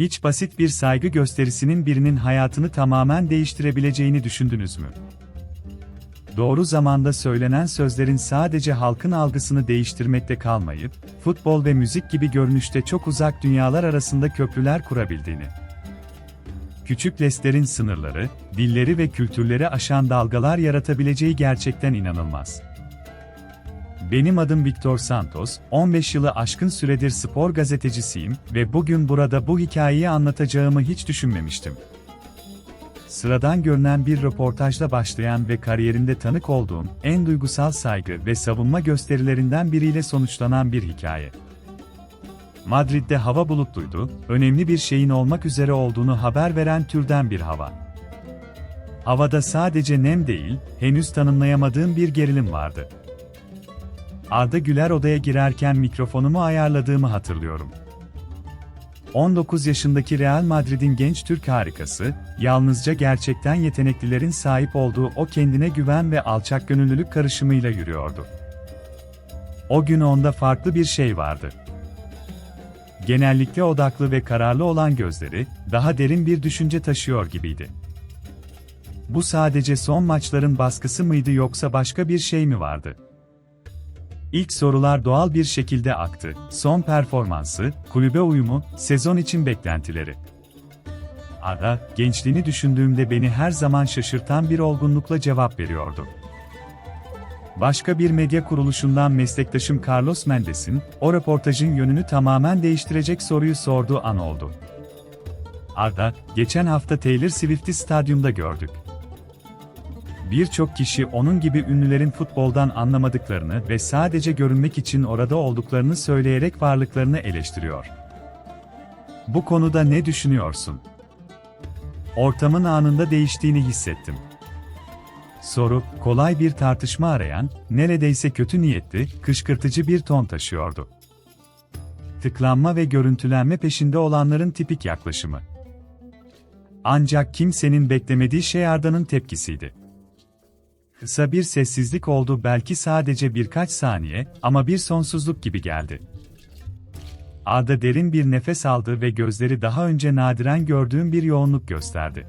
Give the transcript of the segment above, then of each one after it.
Hiç basit bir saygı gösterisinin birinin hayatını tamamen değiştirebileceğini düşündünüz mü? Doğru zamanda söylenen sözlerin sadece halkın algısını değiştirmekte kalmayıp, futbol ve müzik gibi görünüşte çok uzak dünyalar arasında köprüler kurabildiğini. Küçük leslerin sınırları, dilleri ve kültürleri aşan dalgalar yaratabileceği gerçekten inanılmaz. Benim adım Victor Santos, 15 yılı aşkın süredir spor gazetecisiyim ve bugün burada bu hikayeyi anlatacağımı hiç düşünmemiştim. Sıradan görünen bir röportajla başlayan ve kariyerinde tanık olduğum en duygusal saygı ve savunma gösterilerinden biriyle sonuçlanan bir hikaye. Madrid'de hava bulutluydu, önemli bir şeyin olmak üzere olduğunu haber veren türden bir hava. Havada sadece nem değil, henüz tanımlayamadığım bir gerilim vardı. Arda Güler odaya girerken mikrofonumu ayarladığımı hatırlıyorum. 19 yaşındaki Real Madrid'in genç Türk harikası, yalnızca gerçekten yeteneklilerin sahip olduğu o kendine güven ve alçak gönüllülük karışımıyla yürüyordu. O gün onda farklı bir şey vardı. Genellikle odaklı ve kararlı olan gözleri, daha derin bir düşünce taşıyor gibiydi. Bu sadece son maçların baskısı mıydı yoksa başka bir şey mi vardı? İlk sorular doğal bir şekilde aktı. Son performansı, kulübe uyumu, sezon için beklentileri. Ara, gençliğini düşündüğümde beni her zaman şaşırtan bir olgunlukla cevap veriyordu. Başka bir medya kuruluşundan meslektaşım Carlos Mendes'in, o röportajın yönünü tamamen değiştirecek soruyu sorduğu an oldu. Arda, geçen hafta Taylor Swift'i stadyumda gördük. Birçok kişi onun gibi ünlülerin futboldan anlamadıklarını ve sadece görünmek için orada olduklarını söyleyerek varlıklarını eleştiriyor. Bu konuda ne düşünüyorsun? Ortamın anında değiştiğini hissettim. Soru, kolay bir tartışma arayan, neredeyse kötü niyetli, kışkırtıcı bir ton taşıyordu. Tıklanma ve görüntülenme peşinde olanların tipik yaklaşımı. Ancak kimsenin beklemediği şey Arda'nın tepkisiydi. Kısa bir sessizlik oldu belki sadece birkaç saniye ama bir sonsuzluk gibi geldi. Arda derin bir nefes aldı ve gözleri daha önce nadiren gördüğüm bir yoğunluk gösterdi.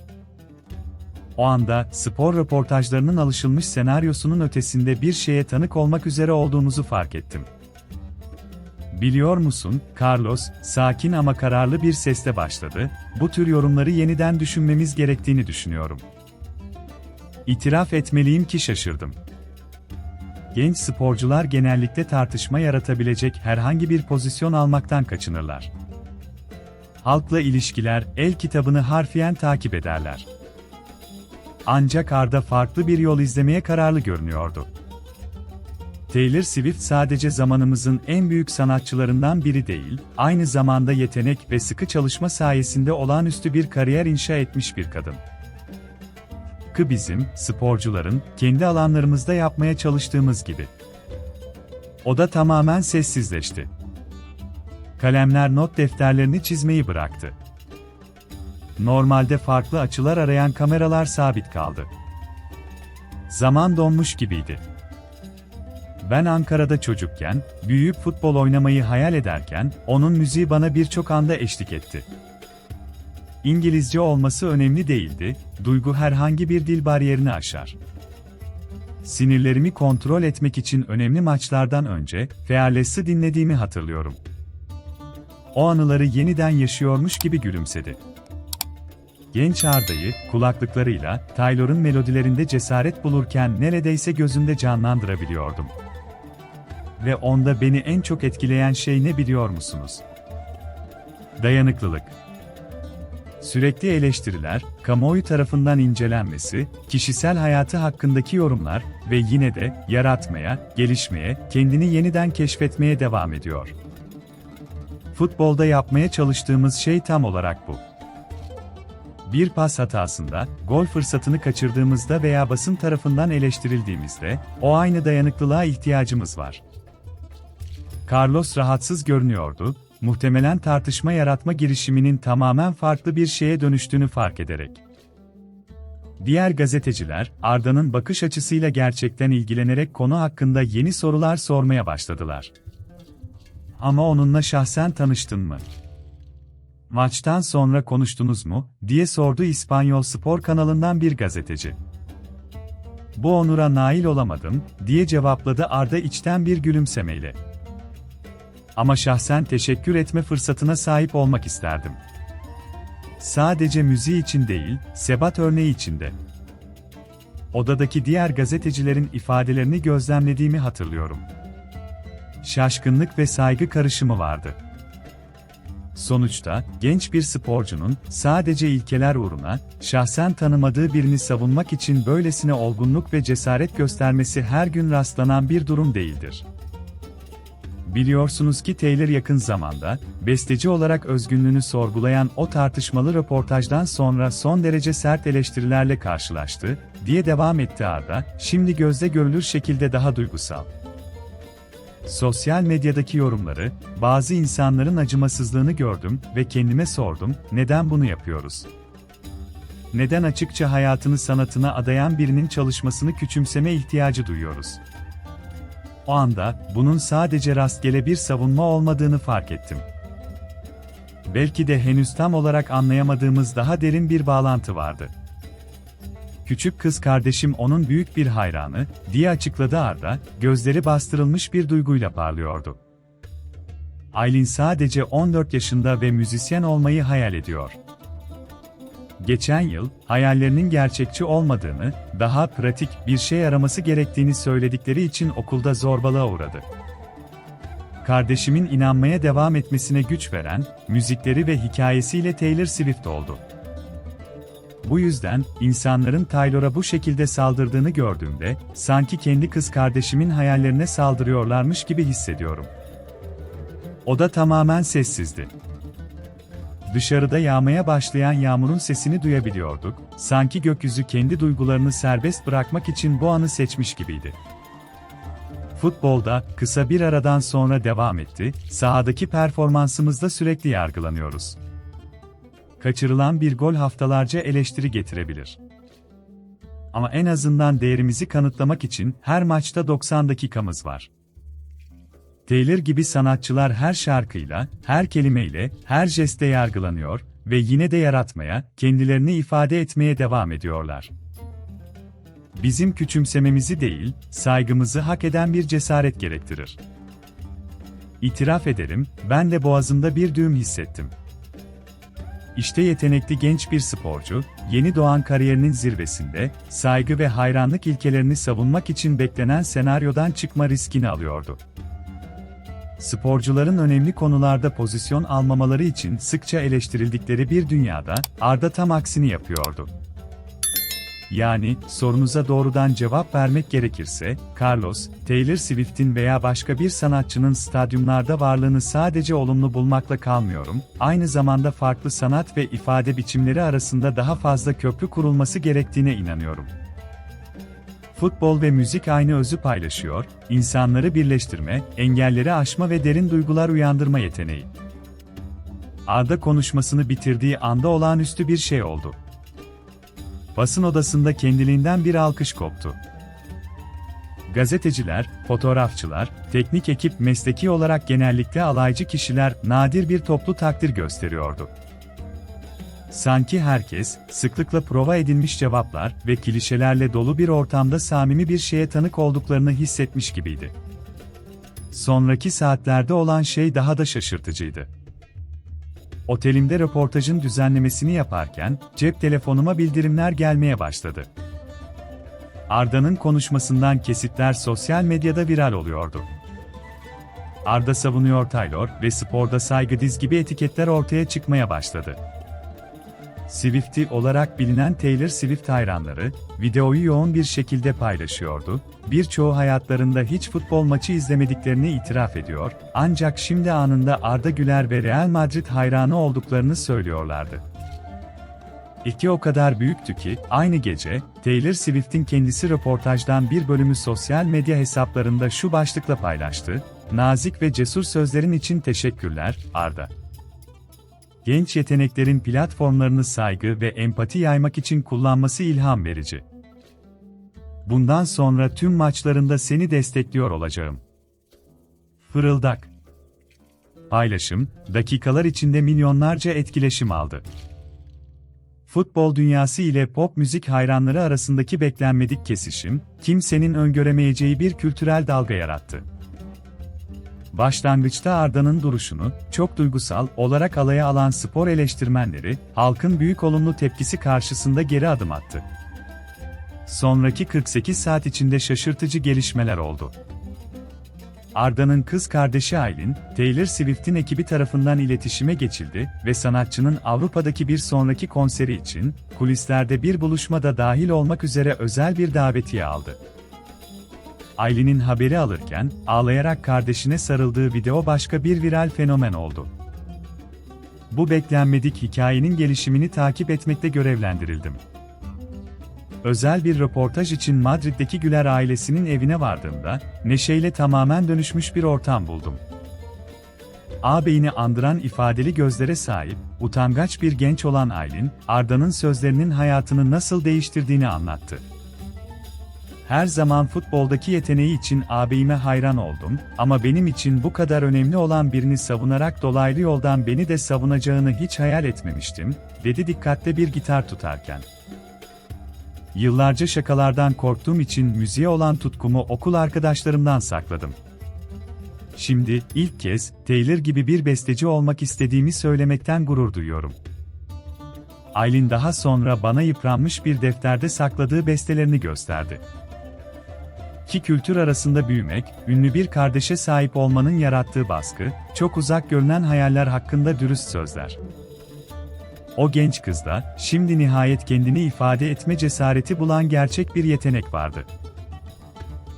O anda, spor röportajlarının alışılmış senaryosunun ötesinde bir şeye tanık olmak üzere olduğumuzu fark ettim. Biliyor musun, Carlos, sakin ama kararlı bir sesle başladı, bu tür yorumları yeniden düşünmemiz gerektiğini düşünüyorum. İtiraf etmeliyim ki şaşırdım. Genç sporcular genellikle tartışma yaratabilecek herhangi bir pozisyon almaktan kaçınırlar. Halkla ilişkiler, el kitabını harfiyen takip ederler. Ancak Arda farklı bir yol izlemeye kararlı görünüyordu. Taylor Swift sadece zamanımızın en büyük sanatçılarından biri değil, aynı zamanda yetenek ve sıkı çalışma sayesinde olağanüstü bir kariyer inşa etmiş bir kadın. Tıpkı bizim, sporcuların, kendi alanlarımızda yapmaya çalıştığımız gibi. O da tamamen sessizleşti. Kalemler not defterlerini çizmeyi bıraktı. Normalde farklı açılar arayan kameralar sabit kaldı. Zaman donmuş gibiydi. Ben Ankara'da çocukken, büyüyüp futbol oynamayı hayal ederken, onun müziği bana birçok anda eşlik etti. İngilizce olması önemli değildi, duygu herhangi bir dil bariyerini aşar. Sinirlerimi kontrol etmek için önemli maçlardan önce Fearless'ı dinlediğimi hatırlıyorum. O anıları yeniden yaşıyormuş gibi gülümsedi. Genç Arda'yı, kulaklıklarıyla, Taylor'ın melodilerinde cesaret bulurken neredeyse gözümde canlandırabiliyordum. Ve onda beni en çok etkileyen şey ne biliyor musunuz? Dayanıklılık. Sürekli eleştiriler, kamuoyu tarafından incelenmesi, kişisel hayatı hakkındaki yorumlar ve yine de yaratmaya, gelişmeye, kendini yeniden keşfetmeye devam ediyor. Futbolda yapmaya çalıştığımız şey tam olarak bu. Bir pas hatasında, gol fırsatını kaçırdığımızda veya basın tarafından eleştirildiğimizde, o aynı dayanıklılığa ihtiyacımız var. Carlos rahatsız görünüyordu, muhtemelen tartışma yaratma girişiminin tamamen farklı bir şeye dönüştüğünü fark ederek. Diğer gazeteciler, Arda'nın bakış açısıyla gerçekten ilgilenerek konu hakkında yeni sorular sormaya başladılar. Ama onunla şahsen tanıştın mı? Maçtan sonra konuştunuz mu, diye sordu İspanyol Spor kanalından bir gazeteci. Bu onura nail olamadım, diye cevapladı Arda içten bir gülümsemeyle. Ama şahsen teşekkür etme fırsatına sahip olmak isterdim. Sadece müziği için değil, sebat örneği için de. Odadaki diğer gazetecilerin ifadelerini gözlemlediğimi hatırlıyorum. Şaşkınlık ve saygı karışımı vardı. Sonuçta, genç bir sporcunun, sadece ilkeler uğruna, şahsen tanımadığı birini savunmak için böylesine olgunluk ve cesaret göstermesi her gün rastlanan bir durum değildir. Biliyorsunuz ki Taylor yakın zamanda, besteci olarak özgünlüğünü sorgulayan o tartışmalı röportajdan sonra son derece sert eleştirilerle karşılaştı, diye devam etti Arda, şimdi gözde görülür şekilde daha duygusal. Sosyal medyadaki yorumları, bazı insanların acımasızlığını gördüm ve kendime sordum, neden bunu yapıyoruz? Neden açıkça hayatını sanatına adayan birinin çalışmasını küçümseme ihtiyacı duyuyoruz? O anda, bunun sadece rastgele bir savunma olmadığını fark ettim. Belki de henüz tam olarak anlayamadığımız daha derin bir bağlantı vardı. Küçük kız kardeşim onun büyük bir hayranı, diye açıkladı Arda, gözleri bastırılmış bir duyguyla parlıyordu. Aylin sadece 14 yaşında ve müzisyen olmayı hayal ediyor. Geçen yıl, hayallerinin gerçekçi olmadığını, daha pratik bir şey araması gerektiğini söyledikleri için okulda zorbalığa uğradı. Kardeşimin inanmaya devam etmesine güç veren, müzikleri ve hikayesiyle Taylor Swift oldu. Bu yüzden, insanların Taylor'a bu şekilde saldırdığını gördüğümde, sanki kendi kız kardeşimin hayallerine saldırıyorlarmış gibi hissediyorum. O da tamamen sessizdi. Dışarıda yağmaya başlayan yağmurun sesini duyabiliyorduk, sanki gökyüzü kendi duygularını serbest bırakmak için bu anı seçmiş gibiydi. Futbolda, kısa bir aradan sonra devam etti, sahadaki performansımızda sürekli yargılanıyoruz. Kaçırılan bir gol haftalarca eleştiri getirebilir. Ama en azından değerimizi kanıtlamak için her maçta 90 dakikamız var. Taylor gibi sanatçılar her şarkıyla, her kelimeyle, her jeste yargılanıyor ve yine de yaratmaya, kendilerini ifade etmeye devam ediyorlar. Bizim küçümsememizi değil, saygımızı hak eden bir cesaret gerektirir. İtiraf ederim, ben de boğazımda bir düğüm hissettim. İşte yetenekli genç bir sporcu, yeni doğan kariyerinin zirvesinde, saygı ve hayranlık ilkelerini savunmak için beklenen senaryodan çıkma riskini alıyordu. Sporcuların önemli konularda pozisyon almamaları için sıkça eleştirildikleri bir dünyada, Arda tam aksini yapıyordu. Yani, sorunuza doğrudan cevap vermek gerekirse, Carlos, Taylor Swift'in veya başka bir sanatçının stadyumlarda varlığını sadece olumlu bulmakla kalmıyorum, aynı zamanda farklı sanat ve ifade biçimleri arasında daha fazla köprü kurulması gerektiğine inanıyorum. Futbol ve müzik aynı özü paylaşıyor, insanları birleştirme, engelleri aşma ve derin duygular uyandırma yeteneği. Arda konuşmasını bitirdiği anda olağanüstü bir şey oldu. Basın odasında kendiliğinden bir alkış koptu. Gazeteciler, fotoğrafçılar, teknik ekip mesleki olarak genellikle alaycı kişiler nadir bir toplu takdir gösteriyordu. Sanki herkes, sıklıkla prova edilmiş cevaplar ve klişelerle dolu bir ortamda samimi bir şeye tanık olduklarını hissetmiş gibiydi. Sonraki saatlerde olan şey daha da şaşırtıcıydı. Otelimde röportajın düzenlemesini yaparken, cep telefonuma bildirimler gelmeye başladı. Arda'nın konuşmasından kesitler sosyal medyada viral oluyordu. Arda savunuyor Taylor ve sporda saygı diz gibi etiketler ortaya çıkmaya başladı. Swift'i olarak bilinen Taylor Swift hayranları, videoyu yoğun bir şekilde paylaşıyordu, birçoğu hayatlarında hiç futbol maçı izlemediklerini itiraf ediyor, ancak şimdi anında Arda Güler ve Real Madrid hayranı olduklarını söylüyorlardı. İki o kadar büyüktü ki, aynı gece, Taylor Swift'in kendisi röportajdan bir bölümü sosyal medya hesaplarında şu başlıkla paylaştı, nazik ve cesur sözlerin için teşekkürler, Arda genç yeteneklerin platformlarını saygı ve empati yaymak için kullanması ilham verici. Bundan sonra tüm maçlarında seni destekliyor olacağım. Fırıldak Paylaşım, dakikalar içinde milyonlarca etkileşim aldı. Futbol dünyası ile pop müzik hayranları arasındaki beklenmedik kesişim, kimsenin öngöremeyeceği bir kültürel dalga yarattı. Başlangıçta Arda'nın duruşunu, çok duygusal olarak alaya alan spor eleştirmenleri, halkın büyük olumlu tepkisi karşısında geri adım attı. Sonraki 48 saat içinde şaşırtıcı gelişmeler oldu. Arda'nın kız kardeşi Aylin, Taylor Swift'in ekibi tarafından iletişime geçildi ve sanatçının Avrupa'daki bir sonraki konseri için, kulislerde bir buluşmada dahil olmak üzere özel bir davetiye aldı. Aylin'in haberi alırken, ağlayarak kardeşine sarıldığı video başka bir viral fenomen oldu. Bu beklenmedik hikayenin gelişimini takip etmekte görevlendirildim. Özel bir röportaj için Madrid'deki Güler ailesinin evine vardığımda, neşeyle tamamen dönüşmüş bir ortam buldum. Ağabeyini andıran ifadeli gözlere sahip, utangaç bir genç olan Aylin, Arda'nın sözlerinin hayatını nasıl değiştirdiğini anlattı. Her zaman futboldaki yeteneği için ağabeyime hayran oldum ama benim için bu kadar önemli olan birini savunarak dolaylı yoldan beni de savunacağını hiç hayal etmemiştim, dedi dikkatle bir gitar tutarken. Yıllarca şakalardan korktuğum için müziğe olan tutkumu okul arkadaşlarımdan sakladım. Şimdi ilk kez Taylor gibi bir besteci olmak istediğimi söylemekten gurur duyuyorum. Aylin daha sonra bana yıpranmış bir defterde sakladığı bestelerini gösterdi. Ki kültür arasında büyümek, ünlü bir kardeşe sahip olmanın yarattığı baskı, çok uzak görünen hayaller hakkında dürüst sözler. O genç kızda, şimdi nihayet kendini ifade etme cesareti bulan gerçek bir yetenek vardı.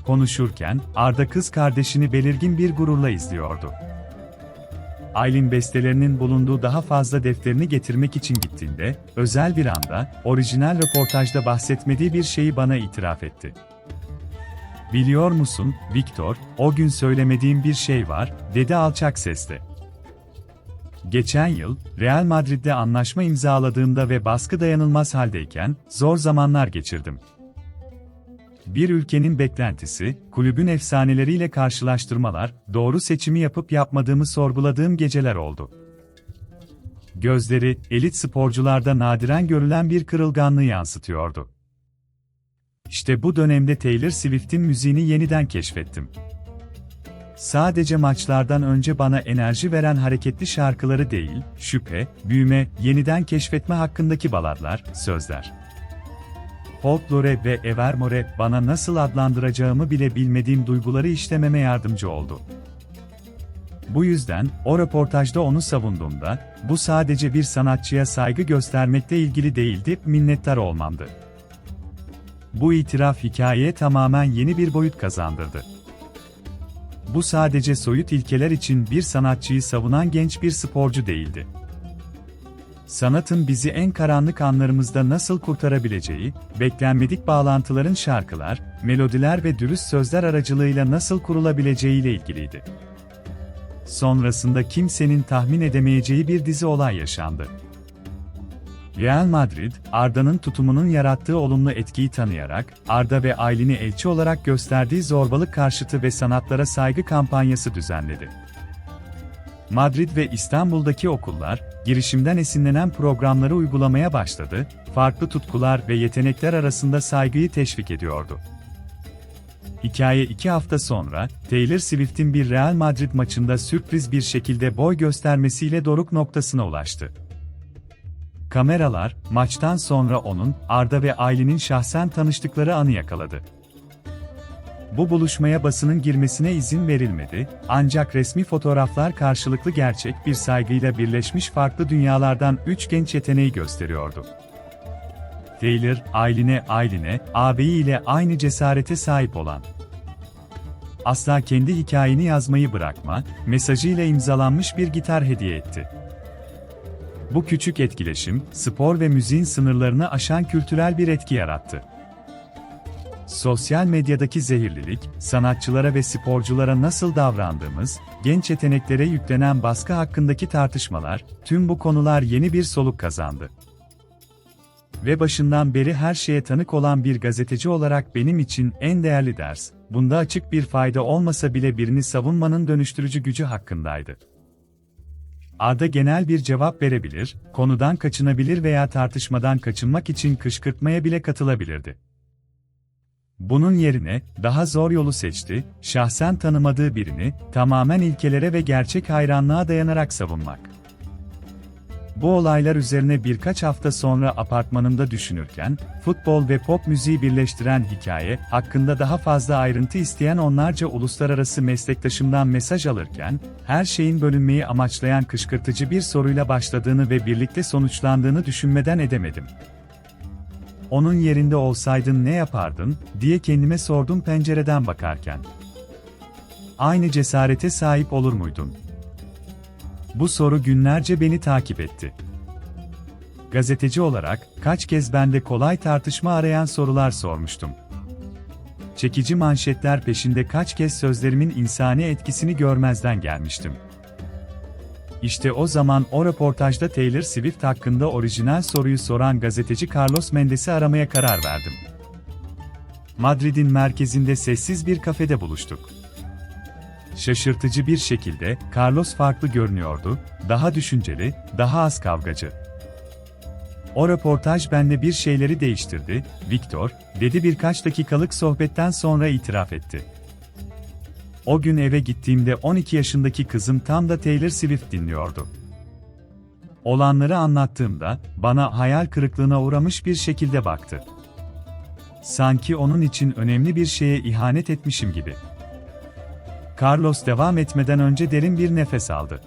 Konuşurken, Arda kız kardeşini belirgin bir gururla izliyordu. Aylin bestelerinin bulunduğu daha fazla defterini getirmek için gittiğinde, özel bir anda, orijinal röportajda bahsetmediği bir şeyi bana itiraf etti. Biliyor musun, Victor, o gün söylemediğim bir şey var, dedi alçak sesle. Geçen yıl, Real Madrid'de anlaşma imzaladığımda ve baskı dayanılmaz haldeyken, zor zamanlar geçirdim. Bir ülkenin beklentisi, kulübün efsaneleriyle karşılaştırmalar, doğru seçimi yapıp yapmadığımı sorguladığım geceler oldu. Gözleri, elit sporcularda nadiren görülen bir kırılganlığı yansıtıyordu. İşte bu dönemde Taylor Swift'in müziğini yeniden keşfettim. Sadece maçlardan önce bana enerji veren hareketli şarkıları değil, şüphe, büyüme, yeniden keşfetme hakkındaki baladlar, sözler. Folklore ve Evermore bana nasıl adlandıracağımı bile bilmediğim duyguları işlememe yardımcı oldu. Bu yüzden, o röportajda onu savunduğumda, bu sadece bir sanatçıya saygı göstermekle ilgili değildi, minnettar olmamdı. Bu itiraf hikayeye tamamen yeni bir boyut kazandırdı. Bu sadece soyut ilkeler için bir sanatçıyı savunan genç bir sporcu değildi. Sanatın bizi en karanlık anlarımızda nasıl kurtarabileceği, beklenmedik bağlantıların şarkılar, melodiler ve dürüst sözler aracılığıyla nasıl kurulabileceğiyle ilgiliydi. Sonrasında kimsenin tahmin edemeyeceği bir dizi olay yaşandı. Real Madrid, Arda'nın tutumunun yarattığı olumlu etkiyi tanıyarak, Arda ve Aylin'i elçi olarak gösterdiği zorbalık karşıtı ve sanatlara saygı kampanyası düzenledi. Madrid ve İstanbul'daki okullar, girişimden esinlenen programları uygulamaya başladı, farklı tutkular ve yetenekler arasında saygıyı teşvik ediyordu. Hikaye iki hafta sonra, Taylor Swift'in bir Real Madrid maçında sürpriz bir şekilde boy göstermesiyle doruk noktasına ulaştı. Kameralar, maçtan sonra onun, Arda ve Aylin'in şahsen tanıştıkları anı yakaladı. Bu buluşmaya basının girmesine izin verilmedi, ancak resmi fotoğraflar karşılıklı gerçek bir saygıyla birleşmiş farklı dünyalardan üç genç yeteneği gösteriyordu. Taylor, Aylin'e Aylin'e, ağabeyi ile aynı cesarete sahip olan. Asla kendi hikayeni yazmayı bırakma, mesajıyla imzalanmış bir gitar hediye etti. Bu küçük etkileşim, spor ve müziğin sınırlarını aşan kültürel bir etki yarattı. Sosyal medyadaki zehirlilik, sanatçılara ve sporculara nasıl davrandığımız, genç yeteneklere yüklenen baskı hakkındaki tartışmalar, tüm bu konular yeni bir soluk kazandı. Ve başından beri her şeye tanık olan bir gazeteci olarak benim için en değerli ders, bunda açık bir fayda olmasa bile birini savunmanın dönüştürücü gücü hakkındaydı. Arda genel bir cevap verebilir, konudan kaçınabilir veya tartışmadan kaçınmak için kışkırtmaya bile katılabilirdi. Bunun yerine daha zor yolu seçti, şahsen tanımadığı birini tamamen ilkelere ve gerçek hayranlığa dayanarak savunmak. Bu olaylar üzerine birkaç hafta sonra apartmanımda düşünürken, futbol ve pop müziği birleştiren hikaye hakkında daha fazla ayrıntı isteyen onlarca uluslararası meslektaşımdan mesaj alırken, her şeyin bölünmeyi amaçlayan kışkırtıcı bir soruyla başladığını ve birlikte sonuçlandığını düşünmeden edemedim. Onun yerinde olsaydın ne yapardın, diye kendime sordum pencereden bakarken. Aynı cesarete sahip olur muydun? Bu soru günlerce beni takip etti. Gazeteci olarak kaç kez bende kolay tartışma arayan sorular sormuştum. Çekici manşetler peşinde kaç kez sözlerimin insani etkisini görmezden gelmiştim. İşte o zaman o röportajda Taylor Swift hakkında orijinal soruyu soran gazeteci Carlos Mendes'i aramaya karar verdim. Madrid'in merkezinde sessiz bir kafede buluştuk. Şaşırtıcı bir şekilde Carlos farklı görünüyordu, daha düşünceli, daha az kavgacı. O röportaj bende bir şeyleri değiştirdi, Victor, dedi birkaç dakikalık sohbetten sonra itiraf etti. O gün eve gittiğimde 12 yaşındaki kızım tam da Taylor Swift dinliyordu. Olanları anlattığımda bana hayal kırıklığına uğramış bir şekilde baktı. Sanki onun için önemli bir şeye ihanet etmişim gibi. Carlos devam etmeden önce derin bir nefes aldı.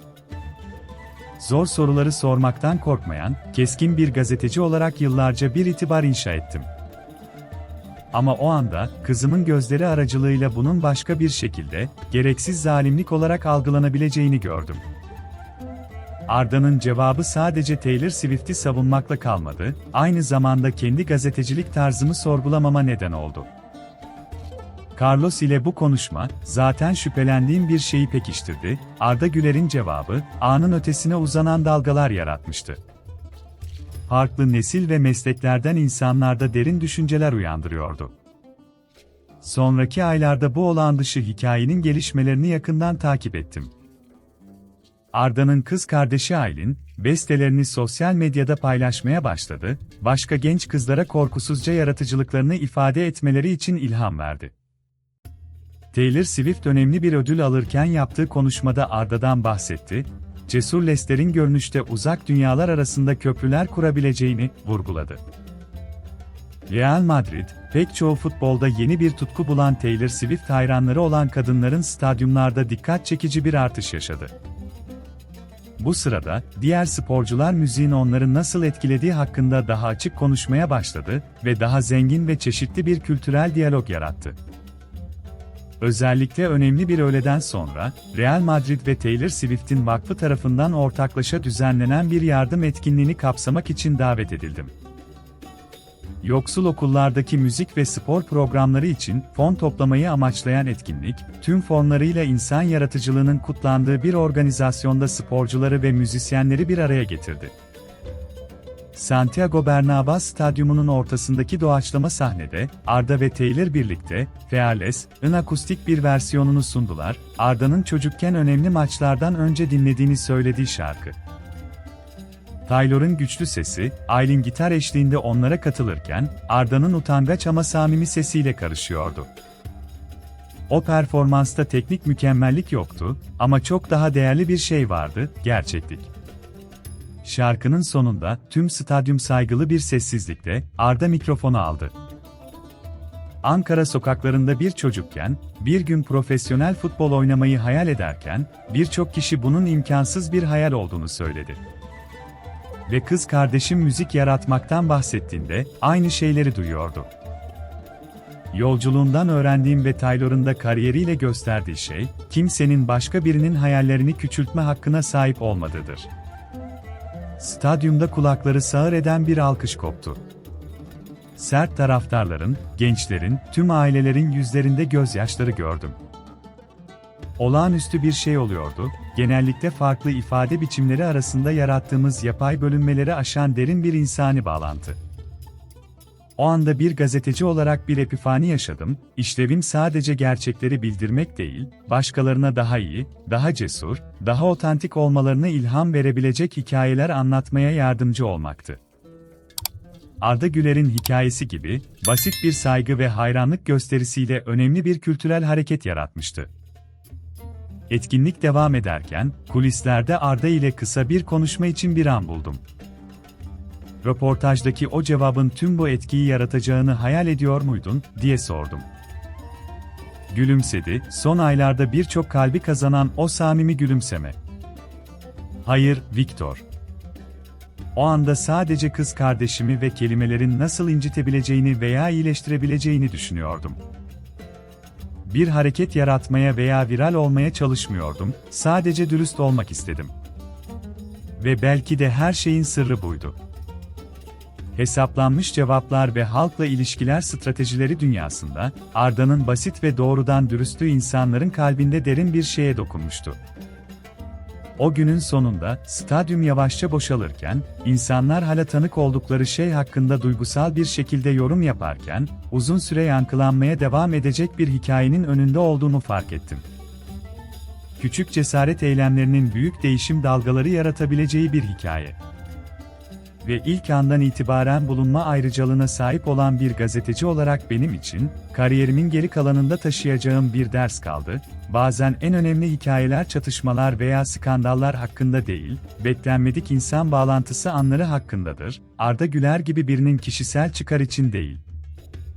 Zor soruları sormaktan korkmayan, keskin bir gazeteci olarak yıllarca bir itibar inşa ettim. Ama o anda, kızımın gözleri aracılığıyla bunun başka bir şekilde, gereksiz zalimlik olarak algılanabileceğini gördüm. Arda'nın cevabı sadece Taylor Swift'i savunmakla kalmadı, aynı zamanda kendi gazetecilik tarzımı sorgulamama neden oldu. Carlos ile bu konuşma, zaten şüphelendiğim bir şeyi pekiştirdi, Arda Güler'in cevabı, anın ötesine uzanan dalgalar yaratmıştı. Farklı nesil ve mesleklerden insanlarda derin düşünceler uyandırıyordu. Sonraki aylarda bu olağan dışı hikayenin gelişmelerini yakından takip ettim. Arda'nın kız kardeşi Aylin, bestelerini sosyal medyada paylaşmaya başladı, başka genç kızlara korkusuzca yaratıcılıklarını ifade etmeleri için ilham verdi. Taylor Swift önemli bir ödül alırken yaptığı konuşmada Arda'dan bahsetti, cesur Lester'in görünüşte uzak dünyalar arasında köprüler kurabileceğini vurguladı. Real Madrid, pek çoğu futbolda yeni bir tutku bulan Taylor Swift hayranları olan kadınların stadyumlarda dikkat çekici bir artış yaşadı. Bu sırada, diğer sporcular müziğin onları nasıl etkilediği hakkında daha açık konuşmaya başladı ve daha zengin ve çeşitli bir kültürel diyalog yarattı. Özellikle önemli bir öğleden sonra, Real Madrid ve Taylor Swift'in vakfı tarafından ortaklaşa düzenlenen bir yardım etkinliğini kapsamak için davet edildim. Yoksul okullardaki müzik ve spor programları için fon toplamayı amaçlayan etkinlik, tüm fonlarıyla insan yaratıcılığının kutlandığı bir organizasyonda sporcuları ve müzisyenleri bir araya getirdi. Santiago Bernabéu Stadyumu'nun ortasındaki doğaçlama sahnede, Arda ve Taylor birlikte, Fearless'ın akustik bir versiyonunu sundular, Arda'nın çocukken önemli maçlardan önce dinlediğini söylediği şarkı. Taylor'ın güçlü sesi, Aylin gitar eşliğinde onlara katılırken, Arda'nın utangaç ama samimi sesiyle karışıyordu. O performansta teknik mükemmellik yoktu ama çok daha değerli bir şey vardı, gerçeklik. Şarkının sonunda tüm stadyum saygılı bir sessizlikte Arda mikrofonu aldı. Ankara sokaklarında bir çocukken, bir gün profesyonel futbol oynamayı hayal ederken, birçok kişi bunun imkansız bir hayal olduğunu söyledi. Ve kız kardeşim müzik yaratmaktan bahsettiğinde aynı şeyleri duyuyordu. Yolculuğundan öğrendiğim ve Taylor'ın da kariyeriyle gösterdiği şey, kimsenin başka birinin hayallerini küçültme hakkına sahip olmadığıdır. Stadyumda kulakları sağır eden bir alkış koptu. Sert taraftarların, gençlerin, tüm ailelerin yüzlerinde gözyaşları gördüm. Olağanüstü bir şey oluyordu, genellikle farklı ifade biçimleri arasında yarattığımız yapay bölünmeleri aşan derin bir insani bağlantı. O anda bir gazeteci olarak bir epifani yaşadım, işlevim sadece gerçekleri bildirmek değil, başkalarına daha iyi, daha cesur, daha otantik olmalarına ilham verebilecek hikayeler anlatmaya yardımcı olmaktı. Arda Güler'in hikayesi gibi, basit bir saygı ve hayranlık gösterisiyle önemli bir kültürel hareket yaratmıştı. Etkinlik devam ederken, kulislerde Arda ile kısa bir konuşma için bir an buldum. Röportajdaki o cevabın tüm bu etkiyi yaratacağını hayal ediyor muydun, diye sordum. Gülümsedi, son aylarda birçok kalbi kazanan o samimi gülümseme. Hayır, Viktor. O anda sadece kız kardeşimi ve kelimelerin nasıl incitebileceğini veya iyileştirebileceğini düşünüyordum. Bir hareket yaratmaya veya viral olmaya çalışmıyordum, sadece dürüst olmak istedim. Ve belki de her şeyin sırrı buydu. Hesaplanmış cevaplar ve halkla ilişkiler stratejileri dünyasında, Arda'nın basit ve doğrudan dürüstlüğü insanların kalbinde derin bir şeye dokunmuştu. O günün sonunda, stadyum yavaşça boşalırken, insanlar hala tanık oldukları şey hakkında duygusal bir şekilde yorum yaparken, uzun süre yankılanmaya devam edecek bir hikayenin önünde olduğumu fark ettim. Küçük cesaret eylemlerinin büyük değişim dalgaları yaratabileceği bir hikaye ve ilk andan itibaren bulunma ayrıcalığına sahip olan bir gazeteci olarak benim için, kariyerimin geri kalanında taşıyacağım bir ders kaldı. Bazen en önemli hikayeler çatışmalar veya skandallar hakkında değil, beklenmedik insan bağlantısı anları hakkındadır. Arda Güler gibi birinin kişisel çıkar için değil.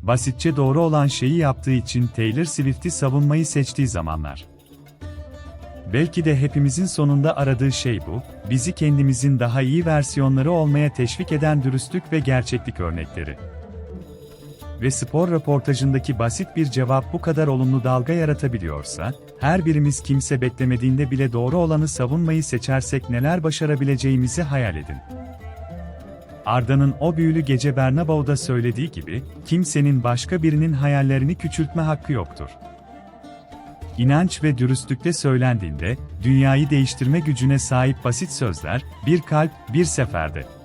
Basitçe doğru olan şeyi yaptığı için Taylor Swift'i savunmayı seçtiği zamanlar. Belki de hepimizin sonunda aradığı şey bu, bizi kendimizin daha iyi versiyonları olmaya teşvik eden dürüstlük ve gerçeklik örnekleri. Ve spor röportajındaki basit bir cevap bu kadar olumlu dalga yaratabiliyorsa, her birimiz kimse beklemediğinde bile doğru olanı savunmayı seçersek neler başarabileceğimizi hayal edin. Arda'nın o büyülü gece Bernabeu'da söylediği gibi, kimsenin başka birinin hayallerini küçültme hakkı yoktur inanç ve dürüstlükle söylendiğinde, dünyayı değiştirme gücüne sahip basit sözler, bir kalp, bir seferde.